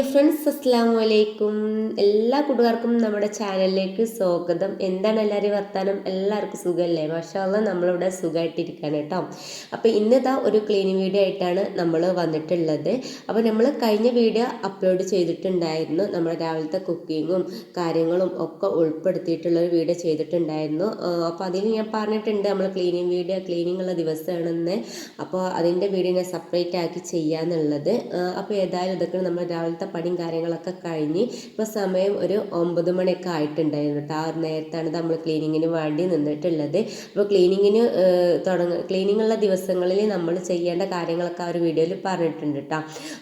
if friends അസ്സാം വലൈക്കും എല്ലാ കൂട്ടുകാർക്കും നമ്മുടെ ചാനലിലേക്ക് സ്വാഗതം. എന്താണ് എല്ലാവരും വർത്താനം? എല്ലാവർക്കും സുഖമല്ലേ? മാഷാല്ല നമ്മളിവിടെ സുഖമായിട്ടിരിക്കുകയാണ് കേട്ടോ. അപ്പോൾ ഇന്നിതാ ഒരു ക്ലീനിങ് വീഡിയോ ആയിട്ടാണ് നമ്മൾ വന്നിട്ടുള്ളത്. അപ്പോൾ നമ്മൾ കഴിഞ്ഞ വീഡിയോ അപ്ലോഡ് ചെയ്തിട്ടുണ്ടായിരുന്നു. നമ്മുടെ രാവിലത്തെ കുക്കിങ്ങും കാര്യങ്ങളും ഒക്കെ ഉൾപ്പെടുത്തിയിട്ടുള്ള ഒരു വീഡിയോ ചെയ്തിട്ടുണ്ടായിരുന്നു. അപ്പോൾ അതിൽ ഞാൻ പറഞ്ഞിട്ടുണ്ട് നമ്മൾ ക്ലീനിങ് വീഡിയോ ക്ലീനിങ് ഉള്ള ദിവസമാണെന്ന്. അപ്പോൾ അതിന്റെ വീഡിയോ ഞാൻ സെപ്പറേറ്റ് ആക്കി ചെയ്യാന്നുള്ളത്. അപ്പോൾ ഏതായാലും ഇതൊക്കെ നമ്മൾ രാവിലത്തെ പണിയും കാര്യങ്ങളൊക്കെ കഴിഞ്ഞ് ഇപ്പോൾ സമയം ഒരു ഒമ്പത് മണിയൊക്കെ ആയിട്ടുണ്ടായിരുന്നു കേട്ടോ ആ ഒരു നേരത്താണ് നമ്മൾ ക്ലീനിങ്ങിന് വേണ്ടി നിന്നിട്ടുള്ളത്. അപ്പോൾ ക്ലീനിങ്ങിന് തുടങ്ങ ക്ലീനിങ് ഉള്ള ദിവസങ്ങളിൽ നമ്മൾ ചെയ്യേണ്ട കാര്യങ്ങളൊക്കെ ആ ഒരു വീഡിയോയിൽ പറഞ്ഞിട്ടുണ്ട് കേട്ടോ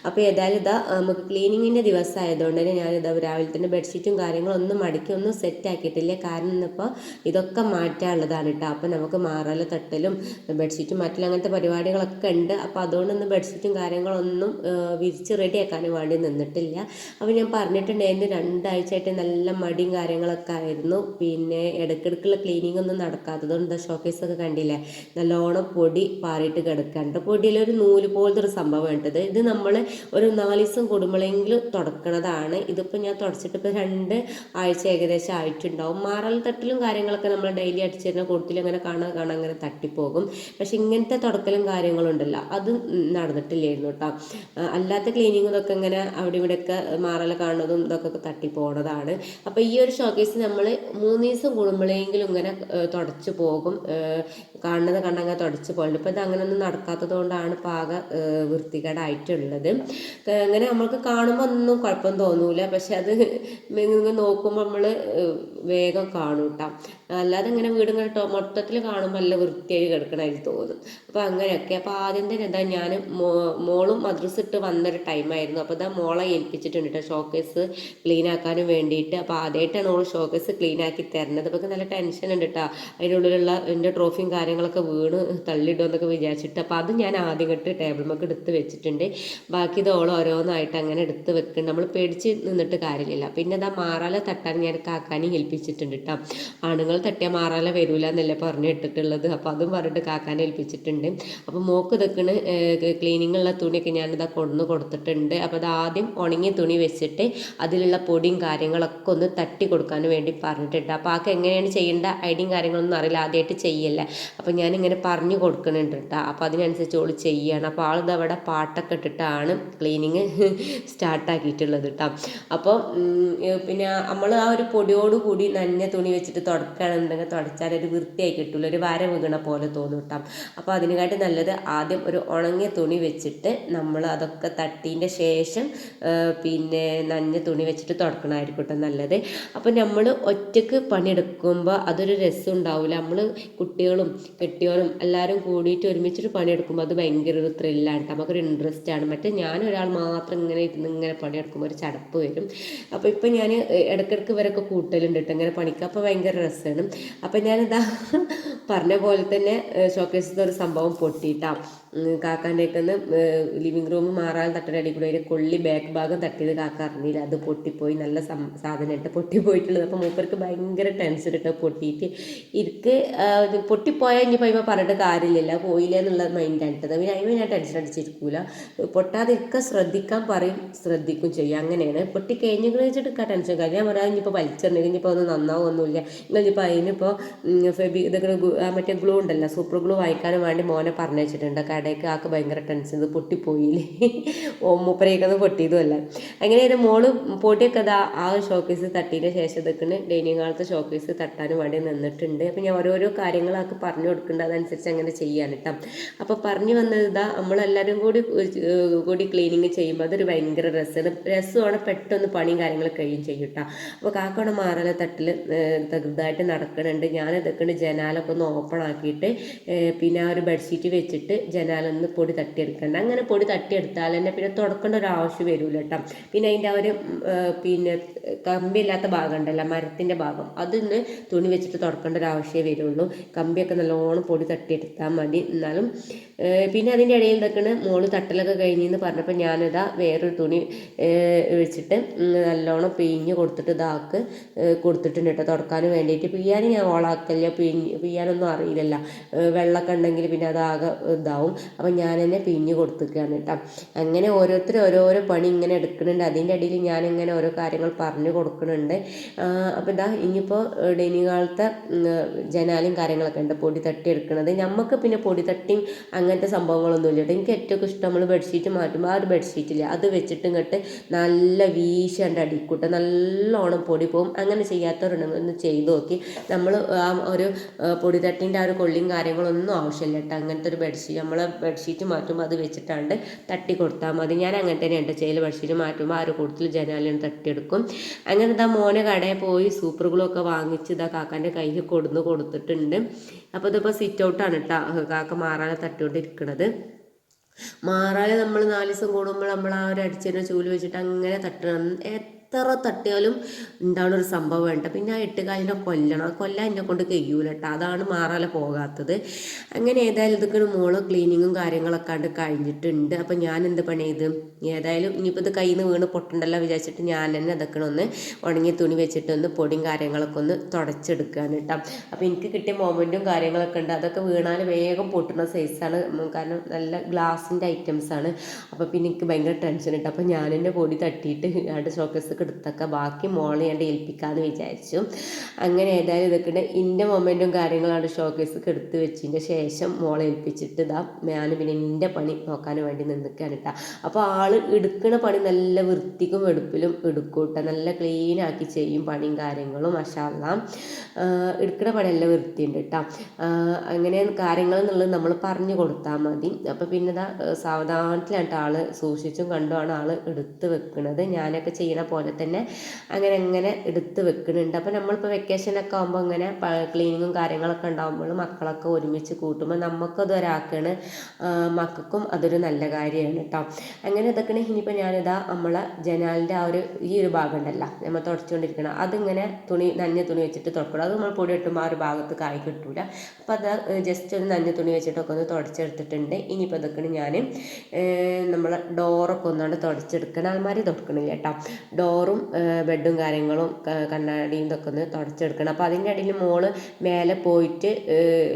അപ്പോൾ ഏതായാലും ഇതാ നമുക്ക് ക്ലീനിങ്ങിന്റെ ദിവസം ആയതുകൊണ്ട് തന്നെ ഞാനിതാ രാവിലെ തന്നെ ബെഡ്ഷീറ്റും കാര്യങ്ങളും ഒന്നും മടക്കി ഒന്നും സെറ്റ് ആക്കിയിട്ടില്ല. കാരണം ഇന്നിപ്പോൾ ഇതൊക്കെ മാറ്റാനുള്ളതാണ് കേട്ടോ അപ്പോൾ നമുക്ക് മാറല തട്ടലും ബെഡ്ഷീറ്റും മാറ്റലും അങ്ങനത്തെ പരിപാടികളൊക്കെ ഉണ്ട്. അപ്പോൾ അതുകൊണ്ടൊന്നും ബെഡ്ഷീറ്റും കാര്യങ്ങളൊന്നും വിരിച്ച് റെഡിയാക്കാനും വേണ്ടി നിന്നിട്ടില്ല. അപ്പോൾ ഞാൻ പറഞ്ഞിട്ടുണ്ടായിരുന്നു രണ്ടാഴ്ചയായിട്ട് നല്ല മടിയും കാര്യങ്ങളൊക്കെ ആയിരുന്നു. പിന്നെ ഇടയ്ക്കിടയ്ക്കുള്ള ക്ലീനിങ് ഒന്നും നടക്കാത്തത് കൊണ്ട് ഷോക്കേസൊക്കെ കണ്ടില്ലേ? നല്ലോണം പൊടി പാറിയിട്ട് കിടക്കാണ്ട് പൊടിയിൽ ഒരു നൂൽ പോലത്തെ ഒരു സംഭവം ഉണ്ടത് ഇത് നമ്മൾ ഒരു നാല് ദിവസം കൂടുമ്പോഴെങ്കിലും തുടക്കണതാണ്. ഇതിപ്പോൾ ഞാൻ തുടച്ചിട്ട് ഇപ്പോൾ രണ്ട് ആഴ്ച ഏകദേശം ആയിട്ടുണ്ടാവും. മാറൽ തട്ടിലും കാര്യങ്ങളൊക്കെ നമ്മൾ ഡെയിലി അടിച്ചിരുന്ന കൂടുതൽ അങ്ങനെ കാണാൻ കാണാൻ അങ്ങനെ തട്ടിപ്പോകും. പക്ഷെ ഇങ്ങനത്തെ തുടക്കലും കാര്യങ്ങളും ഉണ്ടല്ലോ. അത് നടന്നിട്ടില്ലായിരുന്നു കേട്ടോ അല്ലാത്ത ക്ലീനിങ് ഇതൊക്കെ ഇങ്ങനെ അവിടെ ഇവിടെയൊക്കെ മാറല കാണുന്നതും ഇതൊക്കെ തട്ടിപ്പോണതാണ്. അപ്പോൾ ഈ ഒരു ഷോക്കേസ് നമ്മൾ മൂന്ന് ദിവസം കൂടുമ്പോഴെങ്കിലും ഇങ്ങനെ തുടച്ച് പോകും. കാണുന്നത് കണ്ടങ്ങ് തുടച്ച് പോകുന്നുണ്ട് ഇപ്പോൾ ഇത് അങ്ങനെയൊന്നും നടക്കാത്തത് കൊണ്ടാണ് പാക വൃത്തികേടായിട്ടുള്ളത്. അങ്ങനെ നമ്മൾക്ക് കാണുമ്പോൾ ഒന്നും കുഴപ്പം തോന്നൂല. പക്ഷെ അത് നിങ്ങൾ നോക്കുമ്പോൾ നമ്മൾ വേഗം കാണും കേട്ടോ അല്ലാതെ ഇങ്ങനെ വീടുകളിൽ മൊത്തത്തിൽ കാണുമ്പോൾ നല്ല വൃത്തിയായി കിടക്കണമായിട്ട് തോന്നും. അപ്പോൾ അങ്ങനെയൊക്കെ. അപ്പോൾ ആദ്യം തന്നെ എന്താ ഞാൻ മോളും മദ്രസ് ഇട്ട് വന്നൊരു ടൈമായിരുന്നു അപ്പോൾ ഇതാ മോളെ ഏൽപ്പിച്ചിട്ടുണ്ട് കേട്ടോ ഷോക്കേസ് ക്ലീൻ ആക്കാനും വേണ്ടിയിട്ട് അപ്പോൾ ആദ്യമായിട്ടാണ് ഓൾ ഷോക്കേസ് ക്ലീൻ ആക്കി തരുന്നത് അപ്പോൾ നല്ല ടെൻഷൻ ഉണ്ട് കേട്ടോ അതിനുള്ളിലുള്ള എന്റെ ട്രോഫിയും കാര്യങ്ങളൊക്കെ വീണ് തള്ളിയിടുമെന്നൊക്കെ വിചാരിച്ചിട്ട് അപ്പോൾ അത് ഞാൻ ആദ്യം കെട്ട് ടേബിൾ മക്ക് എടുത്ത് വെച്ചിട്ടുണ്ട്. ബാക്കി ഇത് ഓൾ ഓരോന്നായിട്ട് അങ്ങനെ എടുത്ത് വെക്കുന്നുണ്ട് നമ്മൾ പേടിച്ച് നിന്നിട്ട് കാര്യമില്ല. പിന്നെ അതാ മാറാല തട്ടാൻ ഞാൻ കാക്കാനി ഏൽപ്പിച്ചിട്ടുണ്ട് കേട്ടോ ആണുങ്ങൾ തട്ടിയാൽ മാറാല വരൂല എന്നല്ലേ പറഞ്ഞു ഇട്ടിട്ടുള്ളത്. അപ്പോൾ അതും പറഞ്ഞിട്ട് കാക്കാനെ ഏൽപ്പിച്ചിട്ടുണ്ട്. അപ്പോൾ മോക്ക് ഇതൊക്കെയാണ് ക്ലീനിങ് ഉള്ള തുണിയൊക്കെ ഞാനിതാ കൊണ്ടു കൊടുത്തിട്ടുണ്ട്. അപ്പോൾ അത് ആദ്യം ഉണങ്ങിയ തുണി വെച്ചിട്ട് അതിലുള്ള പൊടിയും കാര്യങ്ങളൊക്കെ ഒന്ന് തട്ടി കൊടുക്കാൻ വേണ്ടി പറഞ്ഞിട്ടുണ്ട് അപ്പോൾ ആൾക്ക് എങ്ങനെയാണ് ചെയ്യേണ്ട ഐഡിയും കാര്യങ്ങളൊന്നും അറിയില്ല. ആദ്യമായിട്ട് ചെയ്യല്ല. അപ്പോൾ ഞാനിങ്ങനെ പറഞ്ഞു കൊടുക്കുന്നുണ്ട് കേട്ടോ അപ്പോൾ അതിനനുസരിച്ച് ഓൾ ചെയ്യുകയാണ് അപ്പോൾ ആളിത് അവിടെ പാട്ടൊക്കെ ഇട്ടിട്ടാണ് ക്ലീനിങ് സ്റ്റാർട്ടാക്കിയിട്ടുള്ളത് കേട്ടോ അപ്പോൾ പിന്നെ നമ്മൾ ആ ഒരു പൊടിയോട് കൂടി നനഞ്ഞ തുണി വെച്ചിട്ട് തുടക്കുകയാണെന്നുണ്ടെങ്കിൽ തുടച്ചാൽ ഒരു വൃത്തിയായി കിട്ടില്ല ഒരു വര വീണ പോലെ തോന്നും കേട്ടോ അപ്പോൾ അതിനെക്കാട്ടി നല്ലത് ആദ്യം ഒരു ഉണങ്ങിയ തുണി വെച്ചിട്ട് നമ്മൾ അതൊക്കെ തട്ടീന്റെ ശേഷം പിന്നെ നനഞ്ഞ തുണി വെച്ചിട്ട് തുടക്കണമായിരിക്കും കേട്ടോ നല്ലത്. അപ്പോൾ നമ്മൾ ഒറ്റയ്ക്ക് പണിയെടുക്കുമ്പോൾ അതൊരു രസം ഉണ്ടാവില്ല നമ്മൾ കുട്ടികളും കെട്ടിയോളും എല്ലാവരും കൂടിയിട്ട് ഒരുമിച്ചിട്ട് പണിയെടുക്കുമ്പോൾ അത് ഭയങ്കര ഒരു ത്രില്ലാണ് നമുക്കൊരു ഇൻട്രസ്റ്റ് ആണ്. മറ്റേ ഞാൻ ഒരാൾ മാത്രം ഇങ്ങനെ ഇരുന്ന് ഇങ്ങനെ പണിയെടുക്കുമ്പോൾ ഒരു ചടപ്പ് വരും. അപ്പോൾ ഇപ്പം ഞാൻ ഇടയ്ക്കിടയ്ക്ക് ഇവരൊക്കെ കൂട്ടലുണ്ട് കേട്ടോ ഇങ്ങനെ പണിക്കുക അപ്പോൾ ഭയങ്കര രസമാണ് അപ്പം ഞാനിതാ പറഞ്ഞ പോലെ തന്നെ ഷോക്കേസിൽ ഒരു സംഭവം പൊട്ടിയിട്ടാണ് കാക്കാന്റെയൊക്കെ ലിവിങ് റൂം മാറാൻ തട്ടയുടെ അടി കൂടെ ഒരു കൊള്ളി ബാക്ക് ഭാഗം തട്ടിയത് കാക്ക അറിഞ്ഞില്ല. അത് പൊട്ടിപ്പോയി നല്ല സാധനം ഇട്ട് പൊട്ടിപ്പോയിട്ടുള്ളത്. അപ്പോൾ മൂപ്പർക്ക് ഭയങ്കര ടെൻഷൻ ഇട്ട് പൊട്ടിയിട്ട് ഇരിക്ക്. പൊട്ടിപ്പോയാൽ ഇനിയിപ്പോൾ ഇപ്പോൾ പറഞ്ഞിട്ട് കാര്യമില്ല പോയില്ല എന്നുള്ള മൈൻഡാണ് ഇട്ടത്. പിന്നെ അതിന് ഞാൻ ടെൻഷൻ അടിച്ചിരിക്കൂല. പൊട്ടാതിരിക്കാൻ ശ്രദ്ധിക്കാൻ പറയും ശ്രദ്ധിക്കും ചെയ്യും. അങ്ങനെയാണ്. പൊട്ടി കഴിഞ്ഞെങ്കിൽ വെച്ചിട്ട് ടെൻഷൻ കാര്യം. ഞാൻ പറയാം ഇനിയിപ്പോൾ വലിച്ചെറിഞ്ഞെങ്കിൽ ഇനിയിപ്പോൾ ഒന്നും നന്നാവൊന്നുമില്ല ഇന്നിപ്പോൾ അതിനിപ്പോൾ ഫെബി ഇതൊക്കെ മറ്റേ ഗ്ലൂ ഉണ്ടല്ലോ സൂപ്പർ ഗ്ലൂ വായിക്കാനും വേണ്ടി മോനെ പറഞ്ഞു വെച്ചിട്ടുണ്ട് കടയ്ക്ക് ആൾക്ക് ഭയങ്കര ടെൻഷൻ ഇത് പൊട്ടിപ്പോയില്ലേ? ഓ മൂപ്പരേക്കത് പൊട്ടിയതുമല്ല. അങ്ങനെ എന്റെ മോൾ പൊടിയൊക്കെ അതാ ആ ഷോക്കേസ് തട്ടിയതിന് ശേഷം ഇതൊക്കെ ഡൈനിങ് ഹാളത്തെ ഷോക്കേസ് തട്ടാനും വേണ്ടി നിന്നിട്ടുണ്ട്. അപ്പം ഞാൻ ഓരോരോ കാര്യങ്ങളൊക്കെ പറഞ്ഞു കൊടുക്കേണ്ട അതനുസരിച്ച് അങ്ങനെ ചെയ്യാൻ കേട്ടോ. അപ്പോൾ പറഞ്ഞു വന്നത് ഇതാ നമ്മളെല്ലാവരും കൂടി കൂടി ക്ലീനിങ് ചെയ്യുമ്പോൾ അതൊരു ഭയങ്കര രസമാണ്. രസമാണ് പെട്ടെന്ന് പണിയും കാര്യങ്ങളൊക്കെ കഴിയും ചെയ്യും കേട്ടോ. അപ്പോൾ കാക്കയുടെ മാറല തട്ടിൽ തകൃതായിട്ട് നടക്കുന്നുണ്ട്. ഞാൻ ഇതൊക്കെ ജനാലൊക്കെ ഒന്ന് ഓപ്പൺ ആക്കിയിട്ട് പിന്നെ ആ ഒരു ബെഡ്ഷീറ്റ് വെച്ചിട്ട് ജനാലൊന്ന് പൊടി തട്ടിയെടുക്കണ്ട. അങ്ങനെ പൊടി തട്ടിയെടുത്താൽ തന്നെ പിന്നെ തുടക്കേണ്ട ഒരു ആവശ്യം വരില്ല കേട്ടോ പിന്നെ അതിന്റെ ഒരു പിന്നെ കമ്പിയില്ലാത്ത ഭാഗം ഉണ്ടല്ലോ മരത്തിന്റെ ഭാഗം. അതൊന്ന് തുണി വെച്ചിട്ട് തുടക്കേണ്ട ഒരു ആവശ്യമേ വരുള്ളൂ. കമ്പിയൊക്കെ നല്ലോണം പൊടി തട്ടിയെടുത്താൽ മതി. എന്നാലും പിന്നെ അതിന്റെ ഇടയിൽ നിൽക്കുന്ന മോൾ തട്ടലൊക്കെ കഴിഞ്ഞെന്ന് പറഞ്ഞപ്പോൾ ഞാനിതാ വേറൊരു തുണി വെച്ചിട്ട് നല്ലോണം പിഴിഞ്ഞ് കൊടുത്തിട്ട് ഇതാക്ക് കൊടുത്തിട്ടുണ്ട് കേട്ടോ തുടക്കാൻ വേണ്ടിയിട്ട്. പിയ്യാൻ ഞാൻ ഓളാക്കല്ല പിഴിഞ്ഞ് പിയ്യാനൊന്നും അറിയില്ലല്ലോ. വെള്ളമൊക്കെ ഉണ്ടെങ്കിൽ പിന്നെ അതാകെ ഇതാവും. അപ്പം ഞാൻ തന്നെ പിഞ്ഞ് കൊടുത്തിരിക്കുകയാണ് കേട്ടോ അങ്ങനെ ഓരോരുത്തർ ഓരോരോ പണി ഇങ്ങനെ എടുക്കുന്നുണ്ട് അതിന്റെ ഇടയിൽ ഞാൻ ഇങ്ങനെ ഓരോ കാര്യങ്ങൾ പറഞ്ഞു കൊടുക്കുന്നുണ്ട് അപ്പം ഇതാ ഇനിയിപ്പോൾ ഡെനി കാലത്തെ ജനാലും കാര്യങ്ങളൊക്കെ ഉണ്ട്. പൊടി തട്ടി എടുക്കുന്നത് നമുക്ക് പിന്നെ പൊടി തട്ടിയും അങ്ങനത്തെ സംഭവങ്ങളൊന്നുമില്ല കേട്ടോ എനിക്ക് ഏറ്റവും ഇഷ്ടം നമ്മൾ ബെഡ്ഷീറ്റ് മാറ്റുമ്പോൾ ആ ഒരു ബെഡ്ഷീറ്റില്ല അത് വെച്ചിട്ട് ഇങ്ങോട്ട് നല്ല വീശാണ്ട് അടിക്കൂട്ട. നല്ലോണം പൊടി പോകും അങ്ങനെ ചെയ്യാത്തവരുണ്ടെങ്കിൽ ഒന്ന് ചെയ്ത് നോക്കി. നമ്മൾ ആ ഒരു പൊടി തട്ടിന്റെ ആ ഒരു കൊള്ളിയും കാര്യങ്ങളൊന്നും ആവശ്യമില്ല കേട്ടോ അങ്ങനത്തെ ഒരു ബെഡ്ഷീറ്റ്. നമ്മൾ ബെഡ്ഷീറ്റ് മാറ്റും അത് വെച്ചിട്ടാണ്ട് തട്ടി കൊടുത്താൽ മതി. ഞാൻ അങ്ങനെ തന്നെ തന്നെയാണ് ചെയ്യൽ ബെഡ്ഷീറ്റ് മാറ്റുമ്പോൾ ആ ഒരു കൂടുതൽ ജനാലിന് തട്ടിയെടുക്കും. അങ്ങനെ ഇതാ മോനെ കടയിൽ പോയി സൂപ്പർ ഗ്ലൂ ഒക്കെ വാങ്ങിച്ച് ഇതാ കാക്കാന്റെ കയ്യിൽ കൊടുന്ന് കൊടുത്തിട്ടുണ്ട്. അപ്പോൾ ഇതിപ്പോൾ സിറ്റ് ഔട്ടാണ് കേട്ടോ കാക്ക മാറാതെ തട്ടിക്കൊണ്ടിരിക്കുന്നത് മാറാതെ നമ്മൾ നാല് ദിവസം കൂടുമ്പോൾ നമ്മൾ ആ ഒരു അടിച്ചതിനെ ചൂൽ വെച്ചിട്ട് അങ്ങനെ തട്ടണം എത്ര തട്ടിയാലും ഉണ്ടാവുന്ന ഒരു സംഭവം വേണ്ട പിന്നെ ആ എട്ടുകാലിനെ കൊല്ലണം. കൊല്ലാൻ എന്നെ കൊണ്ട് കഴിയൂല കേട്ടോ അതാണ് മാറാല പോകാത്തത്. അങ്ങനെ ഏതായാലും ഇതൊക്കെ മോൾ ക്ലീനിങ്ങും കാര്യങ്ങളൊക്കെ ആണ്ട് കഴിഞ്ഞിട്ടുണ്ട്. അപ്പം ഞാൻ എന്ത് പണി ചെയ്ത്? ഏതായാലും ഇനിയിപ്പോൾ ഇത് കയ്യിൽ നിന്ന് വീണ് പൊട്ടണ്ടല്ലോ വിചാരിച്ചിട്ട് ഞാൻ തന്നെ അതൊക്കെ ഒന്ന് ഉണങ്ങിയ തുണി വെച്ചിട്ട് ഒന്ന് പൊടിയും കാര്യങ്ങളൊക്കെ ഒന്ന് തുടച്ചെടുക്കുകയാണ് കേട്ടോ അപ്പോൾ എനിക്ക് കിട്ടിയ മൊമെന്റും കാര്യങ്ങളൊക്കെ ഉണ്ട്. അതൊക്കെ വീണാൽ വേഗം പൊട്ടുന്ന സൈസാണ് കാരണം നല്ല ഗ്ലാസിന്റെ ഐറ്റംസ് ആണ്. അപ്പോൾ പിന്നെ എനിക്ക് ഭയങ്കര ടെൻഷൻ ഉണ്ട് അപ്പോൾ ഞാൻ എന്റെ പൊടി തട്ടിയിട്ട് രണ്ട് ഷോക്കേസ് ഒക്കെ എടുത്തൊക്കെ ബാക്കി മോളെ ഞാൻ ഏൽപ്പിക്കാമെന്ന് വിചാരിച്ചു. അങ്ങനെ ഏതായാലും ഇതൊക്കെ ഇന്റെ മൊമെന്റും കാര്യങ്ങളാണ് ഷോക്കേസൊക്കെ എടുത്ത് വെച്ചതിന്റെ ശേഷം മോളെ ഏൽപ്പിച്ചിട്ട് ഇതാ ഞാൻ പിന്നെ എന്റെ പണി നോക്കാൻ വേണ്ടി നിന്നിക്കാണ് കേട്ടോ അപ്പോൾ ആൾ എടുക്കുന്ന പണി നല്ല വൃത്തിക്കും എടുപ്പിലും എടുക്കും കേട്ടോ നല്ല ക്ലീൻ ആക്കി ചെയ്യും പണിയും കാര്യങ്ങളും മഷാല്ല എടുക്കുന്ന പണി നല്ല വൃത്തിയുണ്ട് കേട്ടോ അങ്ങനെ കാര്യങ്ങൾ എന്നുള്ളത് നമ്മൾ പറഞ്ഞു കൊടുത്താൽ മതി. അപ്പോൾ പിന്നെ ഇതാ കേട്ടോ ആൾ സൂക്ഷിച്ചും കണ്ടുമാണ് ആൾ എടുത്ത് വെക്കുന്നത് ഞാനൊക്കെ ചെയ്യണ പോലെ പോലെ തന്നെ അങ്ങനെ അങ്ങനെ എടുത്ത് വെക്കുന്നുണ്ട്. അപ്പോൾ നമ്മളിപ്പോൾ വെക്കേഷനൊക്കെ ആകുമ്പോൾ ഇങ്ങനെ ക്ലീനിങ്ങും കാര്യങ്ങളൊക്കെ ഉണ്ടാകുമ്പോൾ മക്കളൊക്കെ ഒരുമിച്ച് കൂട്ടുമ്പോൾ നമുക്കത് ഒരാൾക്കാണ് മക്കൾക്കും അതൊരു നല്ല കാര്യമാണ് കേട്ടോ അങ്ങനെ ഇതൊക്കെ ഇനിയിപ്പോൾ ഞാനിതാ നമ്മളെ ജനാലിന്റെ ആ ഒരു ഈ ഒരു ഭാഗം ഉണ്ടല്ലോ നമ്മൾ തുടച്ചുകൊണ്ടിരിക്കണം അതിങ്ങനെ തുണി നഞ്ഞ തുണി വെച്ചിട്ട് തുടക്കണം. അത് നമ്മൾ പൊടി ഇട്ടുമ്പോൾ ആ ഒരു ഭാഗത്ത് കായ് കിട്ടൂല. അപ്പോൾ അത് ജസ്റ്റ് ഒരു നഞ്ഞ തുണി വെച്ചിട്ടൊക്കെ ഒന്ന് തുടച്ചെടുത്തിട്ടുണ്ട്. ഇനിയിപ്പോൾ ഇതൊക്കെ ഞാൻ നമ്മളെ ഡോറൊക്കെ ഒന്നാണ്ട് തുടച്ചെടുക്കണം അൽമാരി തുടക്കണില്ല കേട്ടോ ഡോർ ഡോറും ബെഡും കാര്യങ്ങളും കണ്ണാടിയും ഇതൊക്കെ ഒന്ന് തുടച്ചെടുക്കണം. അപ്പോൾ അതിന്റെ ഇടയിൽ മോൾ മേലെ പോയിട്ട്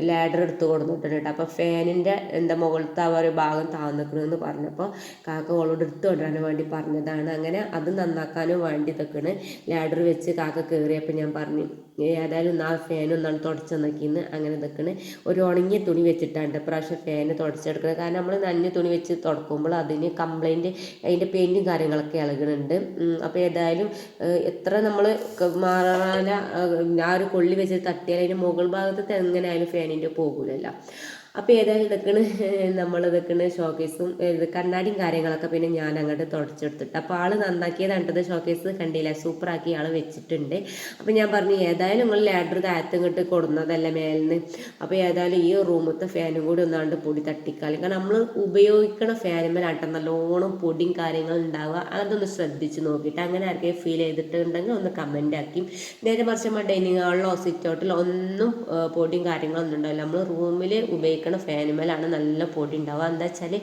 ലാഡർ എടുത്ത് കൊടുത്തിട്ടുണ്ട് കേട്ടോ. അപ്പോൾ ഫാനിന്റെ എന്താ മുകളിലത്തെ ആ ഒരു ഭാഗം താന്നിക്കണമെന്ന് പറഞ്ഞപ്പോൾ കാക്ക ഓളോട് എടുത്ത് കൊണ്ടുവരാൻ വേണ്ടി പറഞ്ഞതാണ്. അങ്ങനെ അത് നന്നാക്കാനും വേണ്ടി ഇതൊക്കെയാണ് ലാഡർ വെച്ച് കാക്ക കയറിയപ്പോൾ ഞാൻ പറഞ്ഞു ഏതായാലും ആ ഫാൻ തുടച്ചു തുടച്ച് നോക്കിയെന്ന് അങ്ങനെ ഇതൊക്കെയാണ് ഒരു ഉണങ്ങിയ തുണി വെച്ചിട്ടാണ് പ്രാവശ്യം ഫാന് തുടച്ചെടുക്കുന്നത് കാരണം നമ്മൾ നഞ്ഞ തുണി വെച്ച് തുടക്കുമ്പോൾ അതിന് കംപ്ലൈന്റ് അതിന്റെ പെയിന്റും കാര്യങ്ങളൊക്കെ ഇളകുന്നുണ്ട് അപ്പോൾ ഏതായാലും എത്ര നമ്മൾ മാറാല ആ ഒരു കൊള്ളി വെച്ച് തട്ടിയാൽ അതിന്റെ മുകൾ ഭാഗത്ത് എങ്ങനെയായാലും ഫാനിന്റെ പോകില്ലല്ലോ അപ്പോൾ ഏതായാലും ഇതൊക്കെയാണ് നമ്മൾ ഇതൊക്കെയാണ് ഷോക്കേസും കണ്ണാടിയും കാര്യങ്ങളൊക്കെ പിന്നെ ഞാൻ അങ്ങോട്ട് തുടച്ചെടുത്തിട്ട്. അപ്പോൾ ആൾ നന്നാക്കിയതാണ്ടത് ഷോക്കേസ് കണ്ടില്ല. സൂപ്പറാക്കി ആൾ വെച്ചിട്ടുണ്ട്. അപ്പോൾ ഞാൻ പറഞ്ഞു ഏതായാലും നിങ്ങൾ ലാഡർ താഴത്ത് ഇങ്ങോട്ട് കൊടുന്നതല്ല മേലിന് അപ്പോൾ ഏതായാലും ഈ റൂമത്തെ ഫാനും കൂടി ഒന്നാണ്ട് പൊടി തട്ടിക്കാലും. കാരണം നമ്മൾ ഉപയോഗിക്കണ ഫാനുമേലാട്ടം നല്ലോണം പൊടിയും കാര്യങ്ങളും ഉണ്ടാവുക. അതൊന്ന് ശ്രദ്ധിച്ച് നോക്കിയിട്ട് അങ്ങനെ ആർക്കെങ്കിലും ഫീൽ ചെയ്തിട്ടുണ്ടെങ്കിൽ ഒന്ന് കമന്റ് ആക്കി. നേരെ നമ്മൾ ഡൈനിങ് ഹാളിലോ സിറ്റ് ഔട്ടിലോ ഒന്നും പൊടിയും കാര്യങ്ങളൊന്നും ഉണ്ടാവില്ല. നമ്മൾ റൂമിൽ ഉപയോഗിക്കുന്ന ഉപയോഗിക്കണ ഫാനുമേലാണ് നല്ല പൊടി ഉണ്ടാവുക. എന്താ വെച്ചാൽ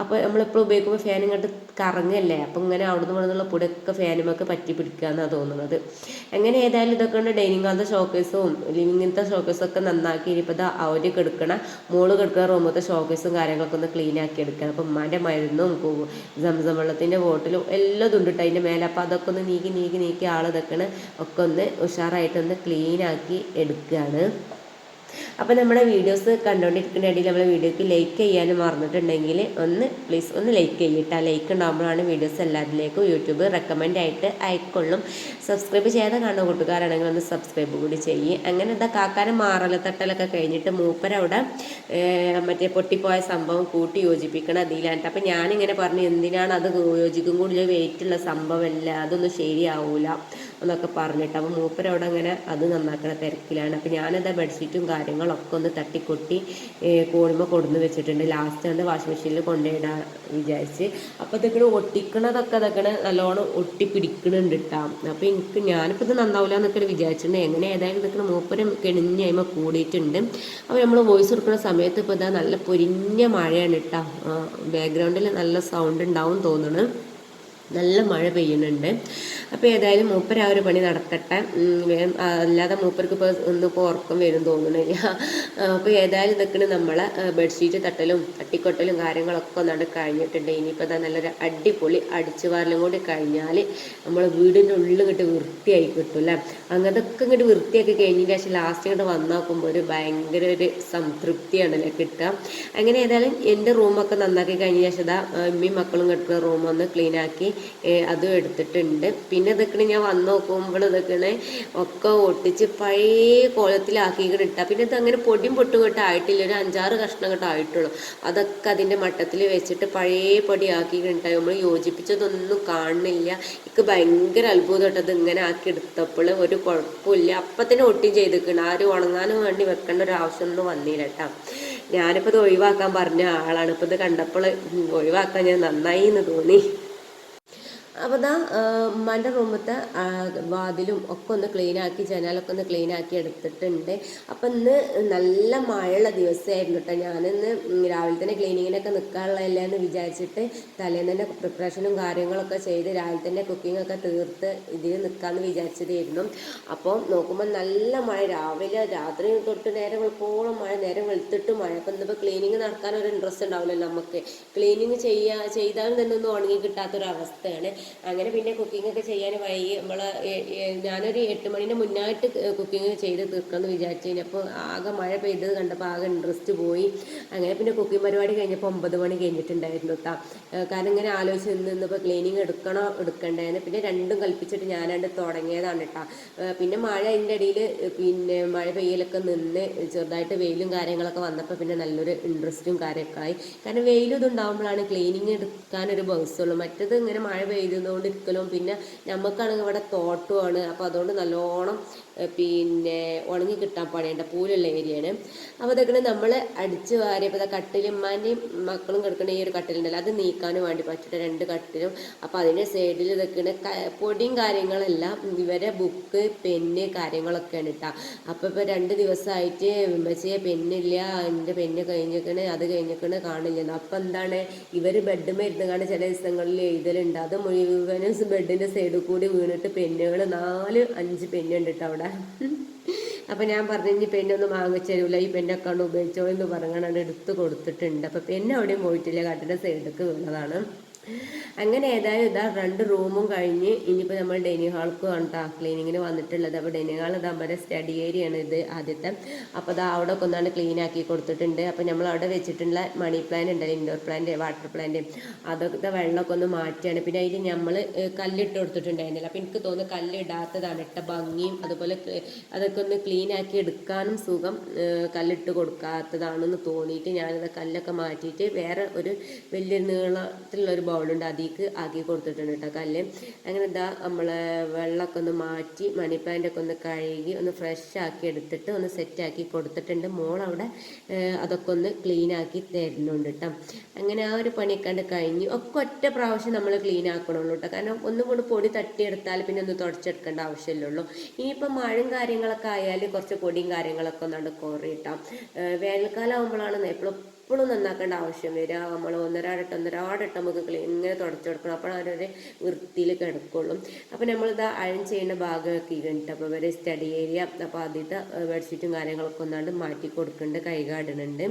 അപ്പോൾ നമ്മളെപ്പോഴും ഉപയോഗിക്കുമ്പോൾ ഫാൻ ഇങ്ങോട്ട് കറങ്ങല്ലേ? അപ്പോൾ ഇങ്ങനെ അവിടുന്ന് ഇവിടുന്നുള്ള പൊടിയൊക്കെ ഫാനുമൊക്കെ പറ്റി പിടിക്കുക എന്നാണ് തോന്നുന്നത്. അങ്ങനെ ഏതായാലും ഇതൊക്കെ ഉണ്ട് ഡൈനിങ് ഹാളിലെ ഷോക്കേസും ലിവിങ്ങിലത്തെ ഷോക്കേസും ഒക്കെ നന്നാക്കി ഇനിയിപ്പോൾ ഇത് അവർ കെടുക്കണ മോൾ കെടുക്കുന്ന റൂമത്തെ ഷോക്കേസും കാര്യങ്ങളൊക്കെ ഒന്ന് ക്ലീൻ ആക്കി എടുക്കണം. അപ്പോൾ ഉമ്മാന്റെ മരുന്നും സംസം വെള്ളത്തിന്റെ ബോട്ടിലും എല്ലാം ഉണ്ട് അതിന്റെ മേലെ. അപ്പോൾ അതൊക്കെ ഒന്ന് നീക്കി നീക്കി നീക്കി ആൾ ഇതൊക്കെ ഒക്കെ ഒന്ന് ഉഷാറായിട്ടൊന്ന് ക്ലീൻ ആക്കി എടുക്കുകയാണ്. അപ്പോൾ നമ്മുടെ വീഡിയോസ് കണ്ടുകൊണ്ടിരിക്കുന്ന ഇടയിൽ നമ്മളെ വീഡിയോക്ക് ലൈക്ക് ചെയ്യാനും മറന്നിട്ടുണ്ടെങ്കിൽ ഒന്ന് പ്ലീസ് ഒന്ന് ലൈക്ക് ചെയ്യട്ടോ. ലൈക്ക് ഉണ്ടാകുമ്പോഴാണ് വീഡിയോസ് എല്ലാത്തിലേക്കും യൂട്യൂബ് റെക്കമെൻഡ് ആയിട്ട് അയക്കൊള്ളും സബ്സ്ക്രൈബ് ചെയ്യാതെ കാണുന്ന കൂട്ടുകാരാണെങ്കിൽ ഒന്ന് സബ്സ്ക്രൈബ് കൂടി ചെയ്യും. അങ്ങനെ എന്താ കാക്കാനും മാറലത്തട്ടലൊക്കെ കഴിഞ്ഞിട്ട് മൂപ്പരവിടെ മറ്റേ പൊട്ടിപ്പോയ സംഭവം കൂട്ടി യോജിപ്പിക്കണം അതിലാണ്ട് അപ്പം ഞാനിങ്ങനെ പറഞ്ഞു എന്തിനാണ് അത് യോജിക്കും കൂടുതൽ വെയിറ്റുള്ള സംഭവമല്ല അതൊന്നും ശരിയാവൂല. എന്നൊക്കെ പറഞ്ഞിട്ട് അപ്പോൾ മൂപ്പരവിടെ അങ്ങനെ അത് നന്നാക്കണ തിരക്കിലാണ്. അപ്പോൾ ഞാനത് ബെഡ്ഷീറ്റും കാര്യങ്ങളൊക്കെ ഒന്ന് തട്ടിക്കൊട്ടി കോണിമ കൊടുന്ന് വെച്ചിട്ടുണ്ട്. ലാസ്റ്റ് ആണ് വാഷിംഗ് മെഷീനിൽ കൊണ്ടുപോയിടാൻ വിചാരിച്ച്. അപ്പോൾ ഇതൊക്കെ ഒട്ടിക്കണതൊക്കെ അതൊക്കെ നല്ലോണം ഒട്ടിപ്പിടിക്കണുണ്ട് കേട്ടോ അപ്പോൾ എനിക്ക് ഞാനിപ്പോൾ ഇത് നന്നാവില്ല എന്നൊക്കെ വിചാരിച്ചിട്ടുണ്ട്. എങ്ങനെ ഏതായാലും ഇതൊക്കെ മൂപ്പരം കെണിഞ്ഞ് കഴിയുമ്പോൾ കൂടിയിട്ടുണ്ട്. അപ്പോൾ നമ്മൾ വോയിസ് കൊടുക്കുന്ന സമയത്ത് ഇപ്പോൾ ഇതാ നല്ല പൊരിഞ്ഞ മഴയാണ് കേട്ടോ ബാക്ക്ഗ്രൗണ്ടിൽ നല്ല സൗണ്ട് ഉണ്ടാവും തോന്നുന്നു നല്ല മഴ പെയ്യുന്നുണ്ട്. അപ്പോൾ ഏതായാലും മൂപ്പർ ആ ഒരു പണി നടത്തട്ടെ. അല്ലാതെ മൂപ്പർക്ക് ഇപ്പോൾ ഒന്നും ഇപ്പോൾ ഉറക്കം വരും തോന്നുന്നില്ല. അപ്പോൾ ഏതായാലും നിൽക്കുന്ന നമ്മളെ ബെഡ്ഷീറ്റ് തട്ടലും തട്ടിക്കൊട്ടലും കാര്യങ്ങളൊക്കെ നട കഴിഞ്ഞിട്ടുണ്ട്. ഇനിയിപ്പോൾ അതാ നല്ലൊരു അടിപൊളി അടിച്ചു വാരലും കൂടി കഴിഞ്ഞാൽ നമ്മൾ വീടിന്റെ ഉള്ളിൽ ഇങ്ങോട്ട് വൃത്തിയായി കിട്ടും അല്ലേ? അങ്ങനത്തൊക്കെ ഇങ്ങോട്ട് വൃത്തിയാക്കി കഴിഞ്ഞതിന് ശേഷം ലാസ്റ്റ് ഇങ്ങോട്ട് വന്നാക്കുമ്പോൾ ഒരു ഭയങ്കര ഒരു സംതൃപ്തിയാണല്ലേ കിട്ടുക. അങ്ങനെ ഏതായാലും എന്റെ റൂമൊക്കെ നന്നാക്കി കഴിഞ്ഞ ശേഷം ഇതാ അമ്മയും മക്കളും കിട്ടുന്ന റൂമൊന്ന് ഏ, അതും എടുത്തിട്ടുണ്ട്. പിന്നെ ഇതൊക്കെ ഞാൻ വന്ന് നോക്കുമ്പോൾ ഇതൊക്കെ ഒക്കെ ഒട്ടിച്ച് പഴയ കോലത്തിലാക്കിയിട്ട് ഇട്ടാൽ പിന്നെ ഇത് അങ്ങനെ പൊടിയും പൊട്ടും കിട്ടും ആയിട്ടില്ല. ഒരു അഞ്ചാറ് കഷ്ണം കേട്ടോ ആയിട്ടുള്ളൂ. അതൊക്കെ അതിന്റെ മട്ടത്തിൽ വെച്ചിട്ട് പഴയ പൊടി ആക്കിയിട്ടുണ്ടായി നമ്മൾ യോജിപ്പിച്ചതൊന്നും കാണുന്നില്ല. എനിക്ക് ഭയങ്കര അത്ഭുതം കേട്ടോ ഇത് ഇങ്ങനെ ആക്കി എടുത്തപ്പോൾ. ഒരു കുഴപ്പമില്ല. അപ്പം തന്നെ ഒട്ടിയും ചെയ്തിരിക്കണം ആരും ഉണങ്ങാനും വേണ്ടി വെക്കേണ്ട ഒരു ആവശ്യമൊന്നും വന്നില്ല കേട്ടോ. ഞാനിപ്പോൾ ഇത് ഒഴിവാക്കാൻ പറഞ്ഞ ആളാണ്. ഇപ്പോൾ ഇത് കണ്ടപ്പോൾ ഒഴിവാക്കാൻ ഞാൻ നന്നായി എന്ന് തോന്നി. അപ്പോൾ ദാ ഉമ്മാന്റെ റൂമത്തെ വാതിലും ഒക്കെ ഒന്ന് ക്ലീൻ ആക്കി ജനാലൊക്കെ ഒന്ന് ക്ലീൻ ആക്കി എടുത്തിട്ടുണ്ട്. അപ്പം ഇന്ന് നല്ല മഴയുള്ള ദിവസമായിരുന്നു കേട്ടോ ഞാനിന്ന് രാവിലെ തന്നെ ക്ലീനിങ്ങിനൊക്കെ നിൽക്കാനുള്ളതല്ലേ എന്ന് വിചാരിച്ചിട്ട് തലേന്ന് തന്നെ പ്രിപ്പറേഷനും കാര്യങ്ങളൊക്കെ ചെയ്ത് രാവിലെ തന്നെ കുക്കിങ്ങൊക്കെ തീർത്ത് ഇതിൽ നിൽക്കാമെന്ന് വിചാരിച്ചതായിരുന്നു. അപ്പോൾ നോക്കുമ്പോൾ നല്ല മഴ. രാവിലെ രാത്രി തൊട്ട് നേരം വെളുപ്പോളം മഴ. നേരെ വെളുത്തിട്ട് മഴ അപ്പം ഇന്നിപ്പോൾ ക്ലീനിങ് നടക്കാൻ ഒരു ഇൻട്രസ്റ്റ് ഉണ്ടാവില്ലല്ലോ നമുക്ക് ക്ലീനിങ് ചെയ്യുക ചെയ്താലും തന്നെ ഒന്നും ഉണങ്ങി കിട്ടാത്തൊരവസ്ഥയാണ്. അങ്ങനെ പിന്നെ കുക്കിംഗ് ഒക്കെ ചെയ്യാൻ വൈകി. നമ്മൾ ഞാനൊരു എട്ട് മണിന്റെ മുന്നായിട്ട് കുക്കിംഗ് ചെയ്ത് തീർക്കണം എന്ന് വിചാരിച്ചു കഴിഞ്ഞപ്പോൾ ആകെ മഴ പെയ്തത് കണ്ടപ്പോൾ ആകെ ഇൻട്രസ്റ്റ് പോയി. അങ്ങനെ പിന്നെ കുക്കിംഗ് പരിപാടി കഴിഞ്ഞപ്പോൾ ഒമ്പത് മണി കഴിഞ്ഞിട്ടുണ്ടായിരുന്നു കേട്ടോ കാരണം ഇങ്ങനെ ആലോചിച്ച് നിന്ന് നിന്നപ്പോൾ ക്ലീനിങ് എടുക്കണോ എടുക്കണ്ടേന്ന് പിന്നെ രണ്ടും കൽപ്പിച്ചിട്ട് ഞാനാണ്ട് തുടങ്ങിയതാണ് കേട്ടോ പിന്നെ മഴ അതിന്റെ ഇടയിൽ പിന്നെ മഴ പെയ്യലൊക്കെ നിന്ന് ചെറുതായിട്ട് വെയിലും കാര്യങ്ങളൊക്കെ വന്നപ്പോൾ പിന്നെ നല്ലൊരു ഇൻട്രസ്റ്റും കാര്യമൊക്കെ ആയി. കാരണം വെയിലും ഇതുണ്ടാകുമ്പോഴാണ് ക്ലീനിങ് എടുക്കാനൊരു ബൗസുള്ളൂ മറ്റത് ഇങ്ങനെ മഴ പെയ്തുകൊണ്ടിരിക്കലും പിന്നെ നമുക്കാണെങ്കിൽ ഇവിടെ തോട്ടമാണ് അപ്പോൾ അതുകൊണ്ട് നല്ലോണം പിന്നെ ഉണങ്ങി കിട്ടാൻ പാടേണ്ട പൂലുള്ള ഏരിയയാണ്. അപ്പോൾ അതൊക്കെ നമ്മൾ അടിച്ച് വാരിയപ്പോൾ കട്ടിലുമ്മാന്റെയും മക്കളും കിടക്കുന്ന ഈ ഒരു കട്ടിലുണ്ടല്ലോ അത് നീക്കാനും വേണ്ടി പറ്റിയിട്ട് രണ്ട് കട്ടിലും. അപ്പോൾ അതിന്റെ സൈഡിൽ ഇതൊക്കെയാണ് പൊടിയും കാര്യങ്ങളെല്ലാം ഇവരെ ബുക്ക് പെന്ന് കാര്യങ്ങളൊക്കെയാണ് കേട്ടോ അപ്പോൾ ഇപ്പോൾ രണ്ട് ദിവസമായിട്ട് ഉമ്മച്ചിയെ പെന്നില്ല എന്റെ പെന്ന് കഴിഞ്ഞേക്കണേ അത് കഴിഞ്ഞേക്കണ് കാണില്ല അപ്പം എന്താണ്? ഇവർ ബെഡുമേ ഇരുന്ന് കാണുന്ന ചില ദിവസങ്ങളിൽ എഴുതലുണ്ട്. അത് മുഴുവനും ബെഡിന്റെ സൈഡിൽ കൂടി വീണിട്ട് പെന്നുകൾ നാല് അഞ്ച് പെന്നുണ്ട് കേട്ടോ അവിടെ. അപ്പം ഞാൻ പറഞ്ഞു ഇനി പെണ്ണൊന്നും വാങ്ങിച്ചരില്ല ഈ പെണ്ണൊക്കെ കൊണ്ട് ഉപയോഗിച്ചോ എന്ന് പറഞ്ഞാണ് എടുത്തു കൊടുത്തിട്ടുണ്ട്. അപ്പം പെണ്ണ് അവിടെയും പോയിട്ടില്ല. കട്ടിന്റെ സൈഡിലേക്ക് വീണതാണ്. അങ്ങനെ ഏതായാലും ഇതാ രണ്ട് റൂമും കഴിഞ്ഞ് ഇനിയിപ്പോൾ നമ്മൾ ഡൈനിങ് ഹാൾക്ക് കണ്ടാ ക്ലീനിങ്ങിന് വന്നിട്ടുള്ളത്. അപ്പോൾ ഡൈനിങ് ഹാൾ നമ്മുടെ സ്റ്റഡി ഏരിയ ആണ് ഇത് ആദ്യത്തെ. അപ്പോൾ അതാ അവിടെ ഒക്കെ ഒന്നാണ് ക്ലീൻ ആക്കി കൊടുത്തിട്ടുണ്ട്. അപ്പോൾ നമ്മൾ അവിടെ വെച്ചിട്ടുള്ള മണി പ്ലാന്റ് ഉണ്ടല്ലോ ഇൻഡോർ പ്ലാന്റ് വാട്ടർ പ്ലാന്റ് അതൊക്കെ വെള്ളമൊക്കെ ഒന്ന് മാറ്റിയാണ് പിന്നെ അതിൽ നമ്മൾ കല്ലിട്ട് കൊടുത്തിട്ടുണ്ടായിരുന്നില്ല അപ്പോൾ എനിക്ക് തോന്നുന്നു കല്ലിടാത്തതാണ്. ഇട്ട ഭംഗിയും അതുപോലെ അതൊക്കെ ഒന്ന് ക്ലീൻ ആക്കി എടുക്കാനും സുഖം കല്ലിട്ട് കൊടുക്കാത്തതാണെന്ന് തോന്നിയിട്ട് ഞാനത് കല്ലൊക്കെ മാറ്റിയിട്ട് വേറെ ഒരു വലിയ നീളത്തിലുള്ള ഒരു ബൗളുണ്ട്. അതിലേക്ക് ആക്കി കൊടുത്തിട്ടുണ്ട് കേട്ടോ കല്ല്. അങ്ങനെ എന്താ നമ്മൾ വെള്ളമൊക്കെ ഒന്ന് മാറ്റി മണി പ്ലാന്റൊക്കെ ഒന്ന് കഴുകി ഒന്ന് ഫ്രഷ് ആക്കി എടുത്തിട്ട് ഒന്ന് സെറ്റ് ആക്കി കൊടുത്തിട്ടുണ്ട്. മോൾ അവിടെ അതൊക്കെ ഒന്ന് ക്ലീൻ ആക്കി തരുന്നുണ്ട് കേട്ടോ അങ്ങനെ ആ ഒരു പണി പണിയൊക്കെ കഴിഞ്ഞ്. ഒക്കെ ഒറ്റ പ്രാവശ്യം നമ്മൾ ക്ലീൻ ആക്കണുള്ളൂ കേട്ടോ കാരണം ഒന്നും കൂടി പൊടി തട്ടിയെടുത്താൽ പിന്നെ ഒന്ന് തുടച്ചെടുക്കേണ്ട ആവശ്യമില്ലുള്ളൂ ഇനിയിപ്പോൾ മഴയും കാര്യങ്ങളൊക്കെ ആയാൽ കുറച്ച് പൊടിയും കാര്യങ്ങളൊക്കെ ഒന്നാണ്ട് കുറയിട്ടാം വേനൽക്കാലം ആകുമ്പോഴാണ് എപ്പോഴും എപ്പോഴും നന്നാക്കേണ്ട ആവശ്യം വരിക. നമ്മൾ ഒന്നരാടട്ട് ഒന്നരാടട്ട് നമുക്ക് ക്ലീൻ ഇങ്ങനെ തുടച്ചെടുക്കണം അപ്പോൾ അവരൊരു വൃത്തിയിൽ കിടക്കുള്ളൂ. അപ്പോൾ നമ്മളിത് അയൺ ചെയ്യുന്ന ഭാഗമൊക്കെ കഴിഞ്ഞിട്ട് അപ്പോൾ ഇവരെ സ്റ്റഡി ഏരിയ അപ്പോൾ ആദ്യത്തെ ബെഡ്ഷീറ്റും കാര്യങ്ങളൊക്കെ ഒന്നാണ്ട് മാറ്റി കൊടുക്കുന്നുണ്ട് കൈകാടുന്നുണ്ട്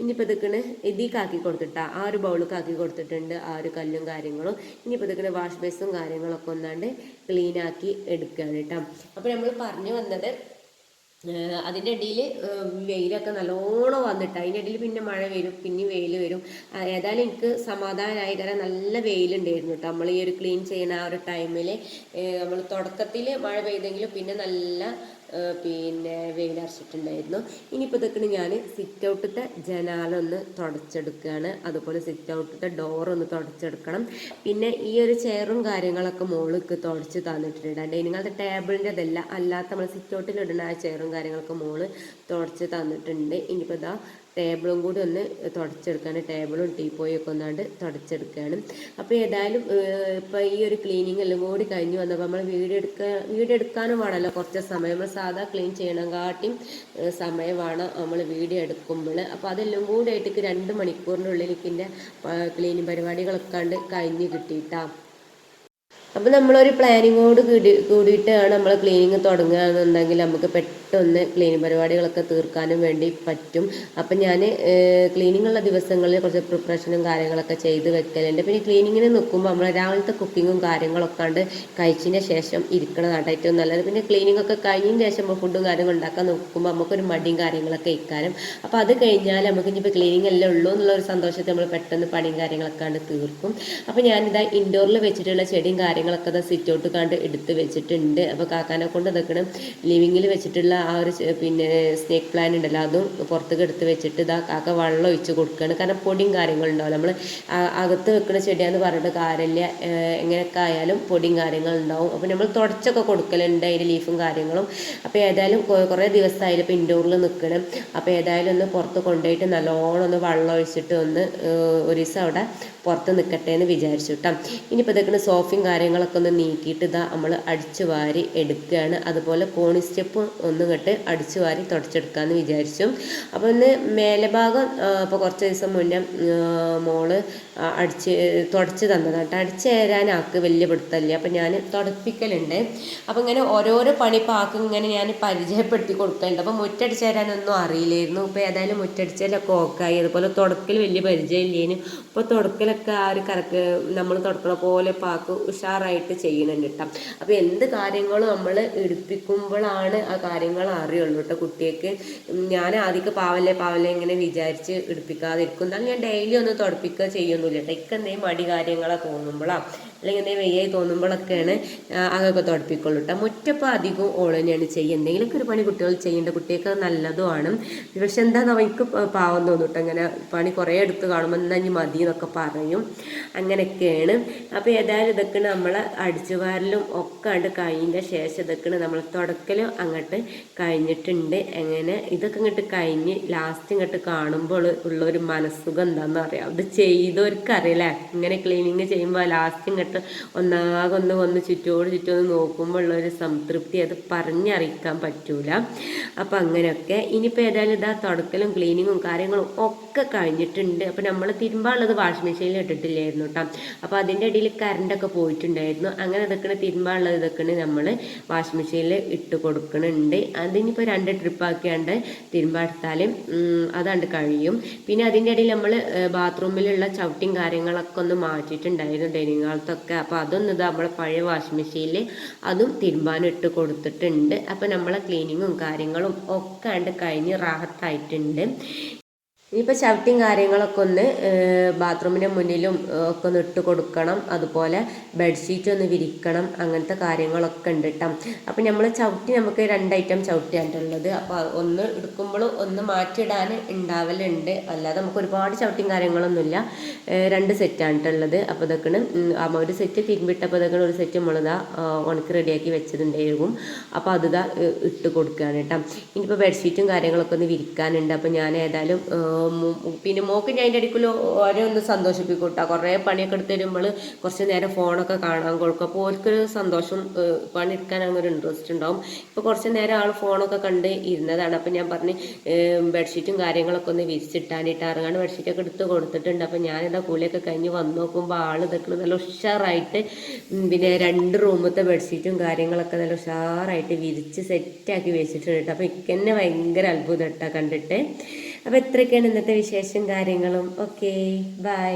ഇനിയിപ്പോൾ ഇതൊക്കെ ഇതിക്കാക്കി കൊടുത്തിട്ടാ. ആ ഒരു ബൗളിൽ കാക്കി കൊടുത്തിട്ടുണ്ട് ആ ഒരു കല്ലും കാര്യങ്ങളും. ഇനിയിപ്പോൾ ഇതൊക്കെ വാഷ് ബേസും കാര്യങ്ങളൊക്കെ ഒന്നാണ്ട് ക്ലീനാക്കി എടുക്കുകയാണ് കേട്ടോ അപ്പോൾ നമ്മൾ പറഞ്ഞു വന്നത് അതിന്റെ ഇടയിൽ വെയിലൊക്കെ നല്ലോണം വന്നിട്ട് അതിന്റെ ഇടയിൽ പിന്നെ മഴ വരും പിന്നെ വെയിൽ വരും. ഏതായാലും എനിക്ക് സമാധാനമായി കാരണം നല്ല വെയിലുണ്ടായിരുന്നു കേട്ടോ നമ്മൾ ഈ ഒരു ക്ലീൻ ചെയ്യുന്ന ആ ഒരു ടൈമിൽ നമ്മൾ തുടക്കത്തിൽ മഴ പെയ്തെങ്കിലും പിന്നെ നല്ല പിന്നെ വെയിലറച്ചിട്ടുണ്ടായിരുന്നു ഇനിയിപ്പോൾ ഇതൊക്കെ ഞാൻ സിറ്റ് ഔട്ടത്തെ ജനാലൊന്ന് തുടച്ചെടുക്കുകയാണ് അതുപോലെ സിറ്റ് ഔട്ടത്തെ ഡോറൊന്ന് തുടച്ചെടുക്കണം. പിന്നെ ഈ ഒരു ചെയറും കാര്യങ്ങളൊക്കെ മുകളിലേക്ക് തുടച്ച് തന്നിട്ടുണ്ട് ഡൈനിങ് അത് ടേബിളിന്റെ അതല്ല അല്ലാത്ത നമ്മൾ സിറ്റ് ഔട്ടിലിടുന്ന ആ ചെയറും കാര്യങ്ങളൊക്കെ മോൾ തുടച്ച് തന്നിട്ടുണ്ട്. ഇനിയിപ്പോൾ ഇതാ ടേബിളും കൂടി ഒന്ന് തുടച്ചെടുക്കുകയാണ് ടേബിളും ടീപ്പോയും ഒക്കെ ഒന്നാണ്ട് തുടച്ചെടുക്കുകയാണ് അപ്പോൾ ഏതായാലും ഇപ്പോൾ ഈ ഒരു ക്ലീനിങ് എല്ലാം കൂടി കഴിഞ്ഞ് വന്നപ്പോൾ നമ്മൾ വീഡിയോ എടുക്കുക വീഡിയോ എടുക്കാനും വേണമല്ലോ കുറച്ച് സമയം നമ്മൾ സാധാ ക്ലീൻ ചെയ്യണം കാട്ടിയും ഏഹ് സമയം വേണം നമ്മൾ വീഡിയോ എടുക്കുമ്പോൾ അപ്പോൾ അതെല്ലാം കൂടി ആയിട്ട് രണ്ട് മണിക്കൂറിനുള്ളിൽ എന്റെ ക്ലീനിങ് പരിപാടികളൊക്കെ കണ്ട് കഴിഞ്ഞ് കിട്ടിയിട്ടാ അപ്പോൾ നമ്മളൊരു പ്ലാനിങ്ങോട് കൂടി കൂടിയിട്ടാണ് നമ്മൾ ക്ലീനിങ് തുടങ്ങുക എന്നുണ്ടെങ്കിൽ നമുക്ക് പെട്ടെന്ന് ക്ലീനിങ് പരിപാടികളൊക്കെ തീർക്കാനും വേണ്ടി പറ്റും. അപ്പം ഞാൻ ക്ലീനിങ് ഉള്ള ദിവസങ്ങളിൽ കുറച്ച് പ്രിപ്പറേഷനും കാര്യങ്ങളൊക്കെ ചെയ്ത് വെക്കലുണ്ട്. പിന്നെ ക്ലീനിങ്ങിന് നിൽക്കുമ്പോൾ നമ്മൾ രാവിലത്തെ കുക്കിങ്ങും കാര്യങ്ങളൊക്കെ ഉണ്ട് കഴിച്ചതിന് ശേഷം ഇരിക്കണതാണ് ഏറ്റവും നല്ലത്. പിന്നെ ക്ലീനിങ് ഒക്കെ കഴിഞ്ഞതിന് ശേഷം നമ്മൾ ഫുഡും കാര്യങ്ങളും ഉണ്ടാക്കാൻ നോക്കുമ്പോൾ നമുക്കൊരു മടിയും കാര്യങ്ങളൊക്കെ ഇക്കാനും അപ്പോൾ അത് കഴിഞ്ഞാൽ നമുക്ക് ഇനിയിപ്പോൾ ക്ലീനിങ് അല്ലേ ഉള്ളൂ എന്നുള്ള ഒരു സന്തോഷത്തിൽ നമ്മൾ പെട്ടെന്ന് പണിയും കാര്യങ്ങളൊക്കെ ആണ് തീർക്കും. അപ്പോൾ ഞാനിതാ ഇൻഡോറിൽ വെച്ചിട്ടുള്ള ചെടിയും കാര്യങ്ങളൊക്കെ സിറ്റ് ഔട്ട് കണ്ട് എടുത്ത് വെച്ചിട്ടുണ്ട്. അപ്പോൾ കാക്കാനെ കൊണ്ട് നിൽക്കണം ലിവിങ്ങിൽ വെച്ചിട്ടുള്ള ആ ഒരു പിന്നെ സ്നേക്ക് പ്ലാൻ ഉണ്ടല്ലോ അതും പുറത്തേക്ക് എടുത്ത് വെച്ചിട്ട് ഇതാ കാക്ക വെള്ളം ഒഴിച്ച് കൊടുക്കുകയാണ് കാരണം പൊടിയും കാര്യങ്ങളും ഉണ്ടാവും നമ്മൾ അകത്ത് വെക്കുന്ന ചെടിയാന്ന് പറഞ്ഞിട്ട് കാര്യമില്ല. എങ്ങനെയൊക്കെ ആയാലും പൊടിയും കാര്യങ്ങളും ഉണ്ടാവും. അപ്പോൾ നമ്മൾ തുടച്ചൊക്കെ കൊടുക്കലുണ്ട് അതിന്റെ ലീഫും കാര്യങ്ങളും. അപ്പോൾ ഏതായാലും കുറേ ദിവസമായാലും ഇപ്പോൾ ഇൻഡോറിൽ നിൽക്കണം അപ്പോൾ ഏതായാലും ഒന്ന് പുറത്ത് കൊണ്ടുപോയിട്ട് നല്ലോണം ഒന്ന് വെള്ളം ഒഴിച്ചിട്ട് ഒന്ന് ഒരു ദിവസം അവിടെ പുറത്ത് നിൽക്കട്ടെ എന്ന് വിചാരിച്ചു കേട്ടോ ഇനിയിപ്പോൾ ഇതൊക്കെ സോഫയും കാര്യങ്ങളൊക്കെ ഒന്ന് നീക്കിയിട്ട് ഇതാ നമ്മൾ അടിച്ചു വാരി എടുക്കുകയാണ്. അതുപോലെ കോണി സ്റ്റെപ്പ് ഒന്നും ഇങ്ങോട്ട് അടിച്ചു വാരി തുടച്ചെടുക്കാമെന്ന് വിചാരിച്ചു. അപ്പോൾ ഇന്ന് മേലെ ഭാഗം ഇപ്പോൾ കുറച്ച് ദിവസം മുന്നേ മോൾ അടിച്ച് തുടച്ച് തന്നതാണ് കേട്ടോ. തരാൻ ആൾക്ക് വലിയ പിടുത്തമില്ല. അപ്പം ഞാൻ തുടപ്പിക്കലുണ്ട്. അപ്പം ഇങ്ങനെ ഓരോരോ പണി പാക്ക് ഇങ്ങനെ ഞാൻ പരിചയപ്പെടുത്തി കൊടുക്കലുണ്ട്. അപ്പം മുറ്റടിച്ച് തരാനൊന്നും അറിയില്ലായിരുന്നു. ഇപ്പോൾ ഏതായാലും മുറ്റടിച്ചാലൊക്കെ ഓക്കായി. അതുപോലെ തുടക്കൽ വലിയ പരിചയമില്ലേനും. ഇപ്പോൾ തുടക്കലൊക്കെ ആ ഒരു കറക്ക് നമ്മൾ തുടക്കണ പോലെ പാക്ക് ഉഷാറായിട്ട് ചെയ്യണം കേട്ടോ. അപ്പോൾ എന്ത് കാര്യങ്ങളും നമ്മൾ എടുപ്പിക്കുമ്പോഴാണ് ആ കാര്യങ്ങൾ അറിയുള്ളൂ കേട്ടോ കുട്ടിക്ക് ഞാൻ ആദ്യമൊക്കെ പാവല്ലേ പാവല്ലേ ഇങ്ങനെ വിചാരിച്ച് എടുപ്പിക്കാതിരിക്കും. എന്നാലും ഞാൻ ഡെയിലി ഒന്ന് തുടപ്പിക്കുക ചെയ്യൊന്നുമില്ല കേട്ടോ ഇക്ക് എന്തെങ്കിലും മടി കാര്യങ്ങളാ തോന്നുമ്പോഴാണ് അല്ലെങ്കിൽ എന്തെങ്കിലും വെയ്യായി തോന്നുമ്പോഴൊക്കെയാണ് അതൊക്കെ തുടപ്പിക്കുള്ളൂ കേട്ടോ മുറ്റപ്പോൾ അധികവും തന്നെയാണ് ചെയ്യുക. എന്തെങ്കിലുമൊക്കെ ഒരു പണി കുട്ടികൾ ചെയ്യേണ്ട കുട്ടികൾക്ക് നല്ലതുമാണ്. പക്ഷെ എന്താ എനിക്ക് പാവം തോന്നും കേട്ടോ അങ്ങനെ പണി കുറേ എടുത്ത് കാണുമ്പോൾ എന്നാൽ ഇനി മതി എന്നൊക്കെ പറയും. അങ്ങനെയൊക്കെയാണ്. അപ്പോൾ ഏതായാലും ഇതൊക്കെ നമ്മൾ അടിച്ചുവാരലും ഒക്കെ ആണ്ട് കഴിഞ്ഞ ശേഷം ഇതൊക്കെ നമ്മൾ തുടക്കലും അങ്ങോട്ട് കഴിഞ്ഞിട്ടുണ്ട്. എങ്ങനെ? ഇതൊക്കെ ഇങ്ങോട്ട് കഴിഞ്ഞ് ലാസ്റ്റ് ഇങ്ങോട്ട് കാണുമ്പോൾ ഉള്ള ഒരു മനസ്സുഖം എന്താണെന്ന് അറിയാം. ഇത് ചെയ്തവർക്ക് അറിയില്ലേ ഇങ്ങനെ ക്ലീനിങ് ചെയ്യുമ്പോൾ ലാസ്റ്റ് ഇങ്ങോട്ട് ഒന്നാകെ ഒന്ന് വന്ന് ചുറ്റോട് ചുറ്റോന്ന് നോക്കുമ്പോൾ ഉള്ള ഒരു സംതൃപ്തി അത് പറഞ്ഞറിയിക്കാൻ പറ്റൂല. അപ്പം അങ്ങനെയൊക്കെ. ഇനിയിപ്പോൾ ഏതായാലും ഇതാ തുടക്കലും ക്ലീനിങ്ങും കാര്യങ്ങളും ഒക്കെ കഴിഞ്ഞിട്ടുണ്ട്. അപ്പോൾ നമ്മൾ തിരുമ്പാനുള്ളത് വാഷിംഗ് മെഷീനിൽ ഇട്ടിട്ടില്ലായിരുന്നു കേട്ടോ അപ്പോൾ അതിന്റെ ഇടയിൽ കറണ്ടൊക്കെ പോയിട്ടുണ്ടായിരുന്നു. അങ്ങനെ ഇതൊക്കെ തിരുമ്പാനുള്ളത് ഇതൊക്കെ നമ്മൾ വാഷിംഗ് മെഷീനിൽ ഇട്ട് കൊടുക്കണുണ്ട്. അതിനിപ്പോൾ രണ്ട് ട്രിപ്പ് ആക്കിയാണ്ട് തിരുമ്പാടുത്താൽ അതാണ്ട് കഴിയും. പിന്നെ അതിന്റെ ഇടയിൽ നമ്മൾ ബാത്റൂമിലുള്ള ചവിട്ടിയും കാര്യങ്ങളൊക്കെ ഒന്ന് മാറ്റിയിട്ടുണ്ടായിരുന്നു ഡൈനിങ് ഹാളത്തൊക്കെ അപ്പോൾ അതൊന്നും ഇത് നമ്മളെ പഴയ വാഷിംഗ് മെഷീനിൽ അതും തിരുമ്പാനിട്ട് കൊടുത്തിട്ടുണ്ട്. അപ്പോൾ നമ്മളെ ക്ലീനിങ്ങും കാര്യങ്ങളും ഒക്കെ ആണ്ട് കഴിഞ്ഞ് റാഹത്തായിട്ടുണ്ട്. ഇനിയിപ്പോൾ ചവിട്ടിയും കാര്യങ്ങളൊക്കെ ഒന്ന് ബാത്റൂമിന്റെ മുന്നിലും ഒക്കെ ഒന്ന് ഇട്ട് കൊടുക്കണം. അതുപോലെ ബെഡ്ഷീറ്റ് ഒന്ന് വിരിക്കണം. അങ്ങനത്തെ കാര്യങ്ങളൊക്കെ ഉണ്ട് കേട്ടോ അപ്പോൾ നമ്മൾ ചവിട്ടി നമുക്ക് രണ്ട് ഐറ്റം ചവിട്ടിയായിട്ടുള്ളത് അപ്പോൾ ഒന്ന് എടുക്കുമ്പോൾ ഒന്ന് മാറ്റിയിടാൻ ഉണ്ടാവലുണ്ട് അല്ലാതെ നമുക്ക് ഒരുപാട് ചവിട്ടിയും കാര്യങ്ങളൊന്നുമില്ല രണ്ട് സെറ്റാണിട്ടുള്ളത് അപ്പോൾ ഇതൊക്കെയാണ് ഒരു സെറ്റ് തിരുമ്പിട്ടപ്പോൾ ഇതൊക്കെ ഒരു സെറ്റ് നമ്മളിതാ ഉണക്ക് റെഡിയാക്കി വെച്ചതുണ്ടായിരിക്കും അപ്പോൾ അത് ഇട്ട് കൊടുക്കുകയാണ് കേട്ടോ ഇനിയിപ്പോൾ ബെഡ്ഷീറ്റും കാര്യങ്ങളൊക്കെ ഒന്ന് വിരിക്കാനുണ്ട്. അപ്പോൾ ഞാൻ ഏതായാലും പിന്നെ മോക്ക് ഞാൻ അതിന്റെ ഇടയ്ക്കുള്ള ഓരോ ഒന്ന് സന്തോഷിപ്പിക്കും കേട്ടോ കുറേ പണിയൊക്കെ എടുത്ത് തരുമ്പോൾ കുറച്ച് നേരം ഫോണൊക്കെ കാണാൻ കൊടുക്കും. അപ്പോൾ ഓർക്കൊരു സന്തോഷം പണി പണിയെടുക്കാൻ അങ്ങനെ ഇൻട്രസ്റ്റ് ഉണ്ടാവും ഇപ്പോൾ കുറച്ച് നേരം ആൾ ഫോണൊക്കെ കണ്ട് ഇരുന്നതാണ്. അപ്പോൾ ഞാൻ പറഞ്ഞ് ബെഡ്ഷീറ്റും കാര്യങ്ങളൊക്കെ ഒന്ന് വിരിച്ചിട്ടാനിട്ട് ഇറങ്ങാണ്ട് ബെഡ്ഷീറ്റൊക്കെ എടുത്ത് കൊടുത്തിട്ടുണ്ട്. അപ്പോൾ ഞാനിതാ കൂലിയൊക്കെ കഴിഞ്ഞ് വന്ന് നോക്കുമ്പോൾ ആൾ ഇതൊക്കെ നല്ല ഉഷാറായിട്ട് പിന്നെ രണ്ട് റൂമത്തെ ബെഡ്ഷീറ്റും കാര്യങ്ങളൊക്കെ നല്ല ഉഷാറായിട്ട് വിരിച്ച് സെറ്റാക്കി വെച്ചിട്ടുണ്ട് അപ്പോൾ ഇക്കന്നെ ഭയങ്കര അത്ഭുതം കേട്ടോ കണ്ടിട്ട്. അപ്പോൾ ഇത്രയൊക്കെയാണ് ഇന്നത്തെ വിശേഷം കാര്യങ്ങളും. Okay bye